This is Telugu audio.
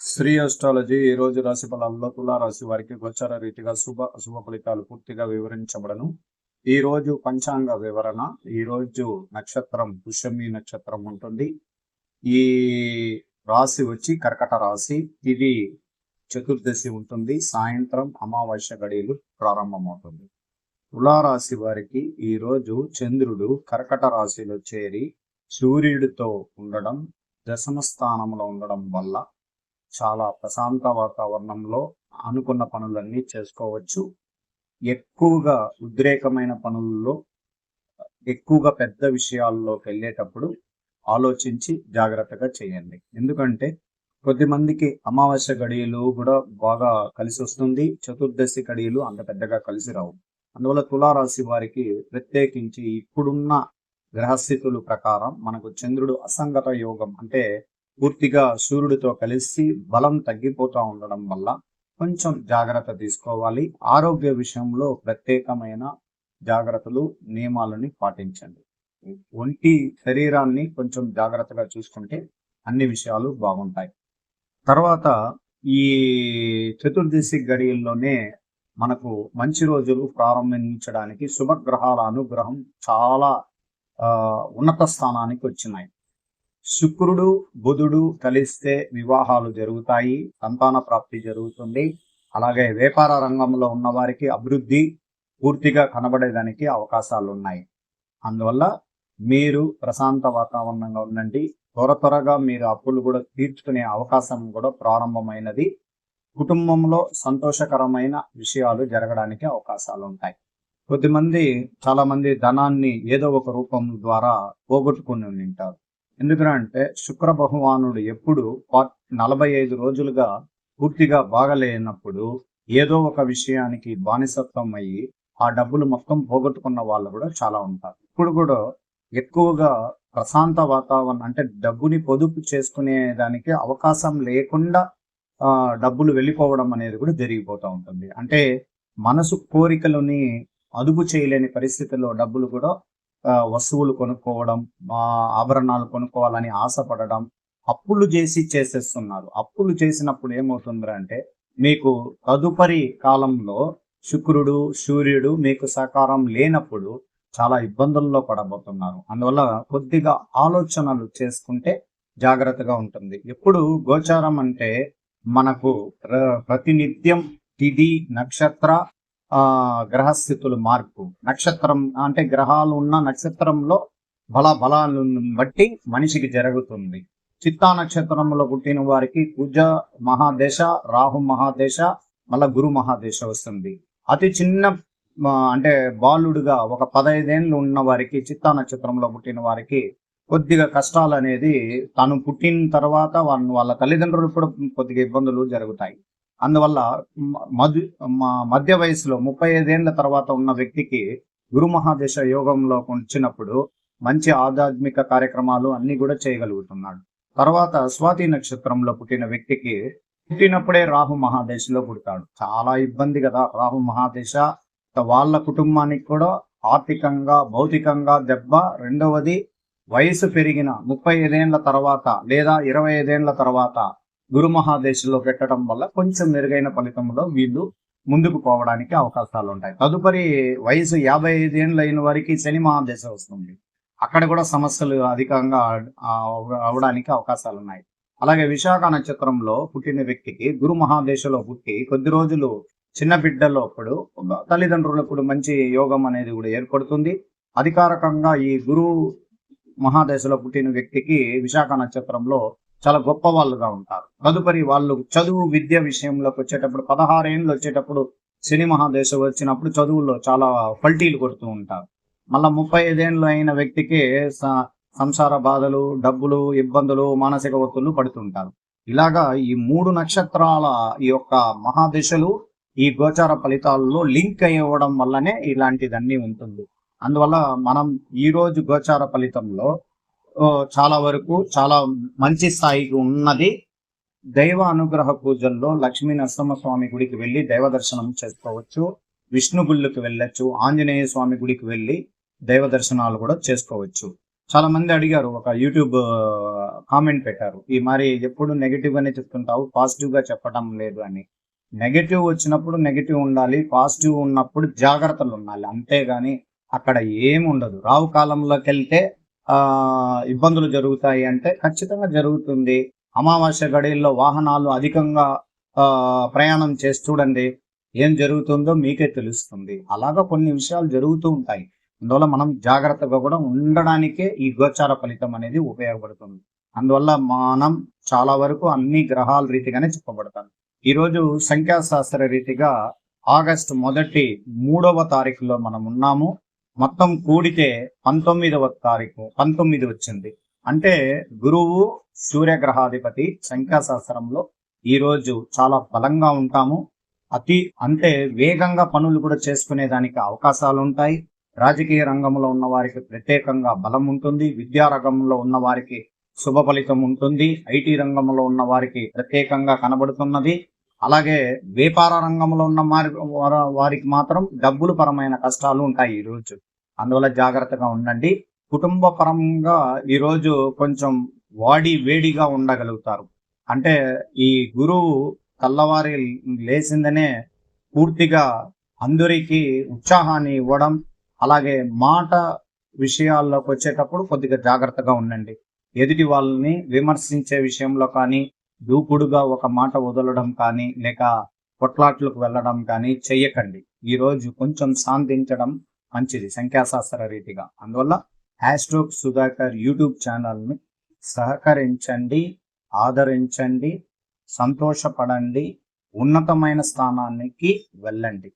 శ్రీ అస్ట్రాలజీ ఈ రోజు రాశి ఫలాల్లో తులారాశి వారికి గోచర రీతిగా శుభ అశుభ ఫలితాలు పూర్తిగా వివరించబడను. ఈ రోజు పంచాంగ వివరణ ఈ రోజు నక్షత్రం పుష్యమి నక్షత్రం ఉంటుంది. ఈ రాశి వచ్చి కర్కట రాశి ఇది చతుర్దశి ఉంటుంది. సాయంత్రం అమావాస్య గడియలు ప్రారంభమవుతుంది. తులారాశి వారికి ఈ రోజు చంద్రుడు కర్కట రాశిలో చేరి సూర్యుడితో ఉండడం దశమ స్థానంలో ఉండడం వల్ల చాలా ప్రశాంత వాతావరణంలో అనుకున్న పనులన్నీ చేసుకోవచ్చు. ఎక్కువగా ఉద్రేకమైన పనుల్లో ఎక్కువగా పెద్ద విషయాల్లోకి వెళ్ళేటప్పుడు ఆలోచించి జాగ్రత్తగా చేయండి. ఎందుకంటే కొద్దిమందికి అమావాస్య గడియలు కూడా బాగా కలిసి వస్తుంది. చతుర్దశి గడియలు అంత పెద్దగా కలిసి రావు. అందువల్ల తులారాశి వారికి ప్రత్యేకించి ఇప్పుడున్న గ్రహస్థితుల ప్రకారం మనకు చంద్రుడు అసంగత యోగం అంటే పూర్తిగా సూర్యుడితో కలిసి బలం తగ్గిపోతూ ఉండడం వల్ల కొంచెం జాగ్రత్త తీసుకోవాలి. ఆరోగ్య విషయంలో ప్రత్యేకమైన జాగ్రత్తలు నియమాలని పాటించండి. ఒంటి శరీరాన్ని కొంచెం జాగ్రత్తగా చూసుకుంటే అన్ని విషయాలు బాగుంటాయి. తర్వాత ఈ చతుర్దశి గడియల్లోనే మనకు మంచి రోజులు ప్రారంభించడానికి శుభగ్రహాల అనుగ్రహం చాలా ఉన్నత స్థానానికి వచ్చినాయి. శుక్రుడు బుధుడు కలిస్తే వివాహాలు జరుగుతాయి సంతాన ప్రాప్తి జరుగుతుంది. అలాగే వ్యాపార రంగంలో ఉన్న వారికి అభివృద్ధి పూర్తిగా కనబడేదానికి అవకాశాలు ఉన్నాయి అందువల్ల మీరు ప్రశాంత వాతావరణంగా ఉండండి. త్వర త్వరగా మీరు అప్పులు కూడా తీర్చుకునే అవకాశం కూడా ప్రారంభమైనది. కుటుంబంలో సంతోషకరమైన విషయాలు జరగడానికి అవకాశాలు ఉంటాయి కొద్దిమంది చాలామంది ధనాన్ని ఏదో ఒక రూపం ద్వారా పోగొట్టుకుని ఉంటారు ఎందుకంటే శుక్ర బహుమానుడు ఎప్పుడు నలభై ఐదు రోజులుగా పూర్తిగా బాగలేనప్పుడు ఏదో ఒక విషయానికి బానిసత్వం అయ్యి ఆ డబ్బులు మొత్తం పోగొట్టుకున్న వాళ్ళు కూడా చాలా ఉంటారు. ఇప్పుడు కూడా ఎక్కువగా ప్రశాంత వాతావరణం అంటే డబ్బుని పొదుపు చేసుకునే దానికి అవకాశం లేకుండా ఆ డబ్బులు వెళ్ళిపోవడం అనేది కూడా జరిగిపోతూ ఉంటుంది. అంటే మనసు కోరికలని అదుపు చేయలేని పరిస్థితుల్లో డబ్బులు కూడా వస్తువులు కొనుక్కోవడం మా ఆభరణాలు కొనుక్కోవాలని ఆశపడడం అప్పులు చేసి చేసేస్తున్నారు. అప్పులు చేసినప్పుడు ఏమవుతుందిరా అంటే మీకు తదుపరి కాలంలో శుక్రుడు సూర్యుడు మీకు సహకారం లేనప్పుడు చాలా ఇబ్బందుల్లో పడబోతున్నారు. అందువల్ల కొద్దిగా ఆలోచనలు చేసుకుంటే జాగ్రత్తగా ఉంటుంది. ఎప్పుడు గోచారం అంటే మనకు ప్రతినిత్యం తిథి నక్షత్ర గ్రహస్థితులు మార్పు. నక్షత్రం అంటే గ్రహాలు ఉన్న నక్షత్రంలో బల బలాలను బట్టి మనిషికి జరుగుతుంది. చిత్తా నక్షత్రంలో పుట్టిన వారికి కుజ మహాదేశ రాహు మహాదేశ మళ్ళా గురు మహాదేశ వస్తుంది. అతి చిన్న అంటే బాలుడుగా ఒక పదహైదేళ్ళు ఉన్న వారికి చిత్తా నక్షత్రంలో పుట్టిన వారికి కొద్దిగా కష్టాలు అనేది తను పుట్టిన తర్వాత వాళ్ళ తల్లిదండ్రులు కూడా కొద్దిగా ఇబ్బందులు జరుగుతాయి. అందువల్ల మధు మ- మధ్య వయసులో ముప్పై ఐదేళ్ళ తర్వాత ఉన్న వ్యక్తికి గురు మహాదేశ యోగంలో వచ్చినప్పుడు మంచి ఆధ్యాత్మిక కార్యక్రమాలు అన్ని కూడా చేయగలుగుతున్నాడు. తర్వాత స్వాతి నక్షత్రంలో పుట్టిన వ్యక్తికి పుట్టినప్పుడే రాహు మహాదేశలో పుడతాడు. చాలా ఇబ్బంది కదా రాహు మహాదేశ. వాళ్ళ కుటుంబానికి కూడా ఆర్థికంగా భౌతికంగా దెబ్బ. రెండవది వయసు పెరిగిన ముప్పై ఐదేళ్ళ తర్వాత లేదా ఇరవై ఐదేళ్ళ తర్వాత గురుమహాదేశంలో పెట్టడం వల్ల కొంచెం మెరుగైన ఫలితంలో వీళ్ళు ముందుకు పోవడానికి అవకాశాలు ఉంటాయి తదుపరి వయసు యాభై ఐదేళ్ళు అయిన వారికి శని మహాదేశ వస్తుంది. అక్కడ కూడా సమస్యలు అధికంగా అవడానికి అవకాశాలు ఉన్నాయి అలాగే విశాఖ నక్షత్రంలో పుట్టిన వ్యక్తికి గురు మహాదేశంలో పుట్టి కొద్ది రోజులు చిన్న బిడ్డలోప్పుడు తల్లిదండ్రులకు మంచి యోగం అనేది కూడా ఏర్పడుతుంది. అధికారకంగా ఈ గురు మహాదశలో పుట్టిన వ్యక్తికి విశాఖ నక్షత్రంలో చాలా గొప్ప వాళ్ళుగా ఉంటారు. తదుపరి వాళ్ళు చదువు విద్య విషయంలోకి వచ్చేటప్పుడు పదహారేళ్ళు వచ్చేటప్పుడు శని మహాదేశం వచ్చినప్పుడు చదువుల్లో చాలా పల్టీలు కొడుతూ ఉంటారు. మళ్ళా ముప్పై ఐదేళ్ళు అయిన వ్యక్తికి స- సంసార బాధలు డబ్బులు ఇబ్బందులు మానసిక ఒత్తులు పడుతుంటారు ఇలాగా ఈ మూడు నక్షత్రాల ఈ యొక్క మహాదశలు ఈ గోచార ఫలితాల్లో లింక్ అయ్యవడం వల్లనే ఇలాంటిదన్నీ ఉంటుంది. అందువల్ల మనం ఈ రోజు గోచార ఫలితంలో చాలా వరకు చాలా మంచి స్థాయికి ఉన్నది. దైవ అనుగ్రహ పూజల్లో లక్ష్మీ నరసింహ స్వామి గుడికి వెళ్ళి దైవ దర్శనం చేసుకోవచ్చు. విష్ణు గుళ్ళకి వెళ్ళొచ్చు. ఆంజనేయ స్వామి గుడికి వెళ్ళి దైవ దర్శనాలు కూడా చేసుకోవచ్చు. చాలా మంది అడిగారు ఒక యూట్యూబ్ కామెంట్ పెట్టారు. ఈ మరి ఎప్పుడు నెగిటివ్ గానే చెప్తుంటావు పాజిటివ్గా చెప్పడం లేదు అని. నెగటివ్ వచ్చినప్పుడు నెగిటివ్ ఉండాలి పాజిటివ్ ఉన్నప్పుడు జాగ్రత్తలు ఉండాలి. అంతేగాని అక్కడ ఏముండదు ఉండదు. రావు కాలంలోకి వెళ్తే ఇబ్బందులు జరుగుతాయి అంటే ఖచ్చితంగా జరుగుతుంది. అమావాస్య గడియల్లో వాహనాలు అధికంగా ఆ ప్రయాణం చేసి చూడండి ఏం జరుగుతుందో మీకే తెలుస్తుంది. అలాగా కొన్ని విషయాలు జరుగుతూ ఉంటాయి. అందువల్ల మనం జాగ్రత్తగా కూడా ఉండడానికే ఈ గోచార ఫలితం అనేది ఉపయోగపడుతుంది. అందువల్ల మనం చాలా వరకు అన్ని గ్రహాల రీతిగానే చెప్పబడతాం. ఈ రోజు సంఖ్యాశాస్త్ర రీతిగా ఆగస్టు మొదటి మూడవ తారీఖులో మనం ఉన్నాము. మొత్తం కూడితే పంతొమ్మిదవ తారీఖు పంతొమ్మిది వచ్చింది. అంటే గురువు సూర్యగ్రహాధిపతి సంఖ్యాశాస్త్రంలో ఈ రోజు చాలా బలంగా ఉంటాము. అతి అంటే వేగంగా పనులు కూడా చేసుకునే దానికి అవకాశాలు ఉంటాయి రాజకీయ రంగంలో ఉన్న వారికి ప్రత్యేకంగా బలం ఉంటుంది. విద్యా రంగంలో ఉన్న వారికి శుభ ఫలితం ఉంటుంది. ఐటీ రంగంలో ఉన్న వారికి ప్రత్యేకంగా కనబడుతున్నది. అలాగే వ్యాపార రంగంలో ఉన్న వారి వారికి మాత్రం డబ్బులు పరమైన కష్టాలు ఉంటాయి ఈ రోజు. అందువల్ల జాగ్రత్తగా ఉండండి. కుటుంబ పరంగా ఈ రోజు కొంచెం వాడి వేడిగా ఉండగలుగుతారు. అంటే ఈ గురువు తెల్లవారి లేచిందనే పూర్తిగా అందరికీ ఉత్సాహాన్ని ఇవ్వడం అలాగే మాట విషయాల్లోకి వచ్చేటప్పుడు కొద్దిగా జాగ్రత్తగా ఉండండి. ఎదుటి వాళ్ళని విమర్శించే విషయంలో కానీ దూకుడుగా ఒక మాట వదలడం కానీ లేక కొట్లాట్లకు వెళ్ళడం కానీ చెయ్యకండి. ఈ రోజు కొంచెం శాంతించడం మంచిది సంఖ్యాశాస్త్ర రీతిగా. అందువల్ల హ్యాష్ట్రోక్ సుధాకర్ యూట్యూబ్ ఛానల్ని సహకరించండి ఆదరించండి సంతోషపడండి ఉన్నతమైన స్థానానికి వెళ్ళండి.